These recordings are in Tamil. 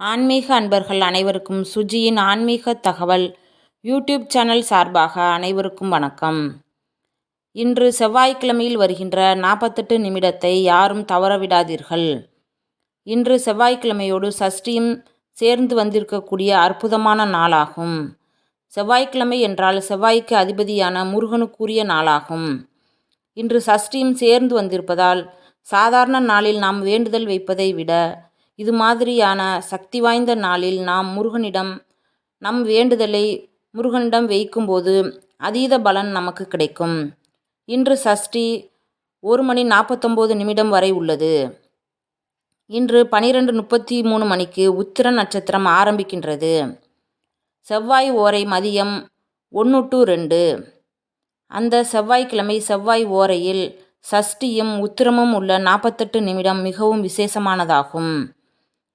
ஆன்மீக அன்பர்கள் அனைவருக்கும் சுஜியின் ஆன்மீக தகவல் யூடியூப் சேனல் சார்பாக அனைவருக்கும் வணக்கம். இன்று செவ்வாய்க்கிழமையில் வருகின்ற நாற்பத்தெட்டு நிமிடத்தை யாரும் தவறவிடாதீர்கள். இன்று செவ்வாய்க்கிழமையோடு சஷ்டியும் சேர்ந்து வந்திருக்கக்கூடிய அற்புதமான நாளாகும். செவ்வாய்க்கிழமை என்றால் செவ்வாய்க்கு அதிபதியான முருகனுக்குரிய நாளாகும். இன்று சஷ்டியும் சேர்ந்து வந்திருப்பதால் சாதாரண நாளில் நாம் வேண்டுதல் வைப்பதை விட இது மாதிரியான சக்தி வாய்ந்த நாளில் நாம் முருகனிடம் நம் வேண்டுதலை முருகனிடம் வைக்கும்போது அதீத பலன் நமக்கு கிடைக்கும். இன்று சஷ்டி ஒரு மணி நாற்பத்தொம்போது நிமிடம் வரை உள்ளது. இன்று பனிரெண்டு முப்பத்தி மூணு மணிக்கு உத்திர நட்சத்திரம் ஆரம்பிக்கின்றது. செவ்வாய் ஓரை மதியம் ஒன்று டு ரெண்டு. அந்த செவ்வாய்க்கிழமை செவ்வாய் ஓரையில் சஷ்டியும் உத்திரமும் உள்ள நாற்பத்தெட்டு நிமிடம் மிகவும் விசேஷமானதாகும்.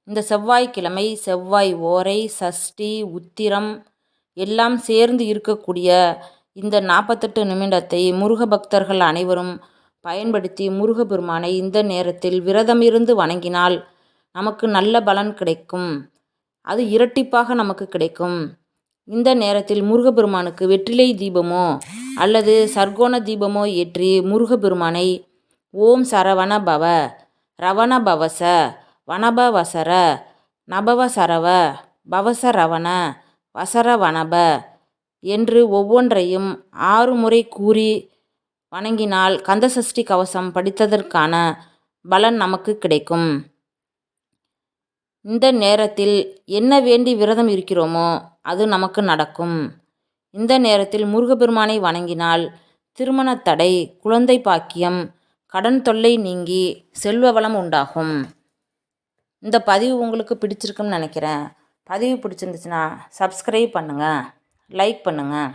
இந்த செவ்வாய்க்கிழமை செவ்வாய் ஓரை சஷ்டி உத்திரம் எல்லாம் சேர்ந்து இருக்கக்கூடிய இந்த நாற்பத்தெட்டு நிமிடத்தை முருக பக்தர்கள் அனைவரும் பயன்படுத்தி முருகபெருமானை இந்த நேரத்தில் விரதமிருந்து வணங்கினால் நமக்கு நல்ல பலன் கிடைக்கும். அது இரட்டிப்பாக நமக்கு கிடைக்கும். இந்த நேரத்தில் முருகபெருமானுக்கு வெற்றிலை தீபமோ அல்லது சர்க்கோண தீபமோ ஏற்றி முருகபெருமானை ஓம் சரவண பவ ரவண பவச வனபவசர நபவசரவ பவசரவண வசரவனப என்று ஒவ்வொன்றையும் ஆறு முறை கூறி வணங்கினால் கந்தசஷ்டி கவசம் படித்ததற்கான பலன் நமக்கு கிடைக்கும். இந்த நேரத்தில் என்ன வேண்டி விரதம் இருக்கிறோமோ அது நமக்கு நடக்கும். இந்த நேரத்தில் முருகப்பெருமானை வணங்கினால் திருமண தடை குழந்தை பாக்கியம் கடன் தொல்லை நீங்கி செல்வ வளம் உண்டாகும். இந்த பதிவு உங்களுக்கு பிடிச்சிருக்குன்னு நினைக்கிறேன். பதிவு பிடிச்சிருந்துச்சுன்னா சப்ஸ்கிரைப் பண்ணுங்கள் லைக் பண்ணுங்கள்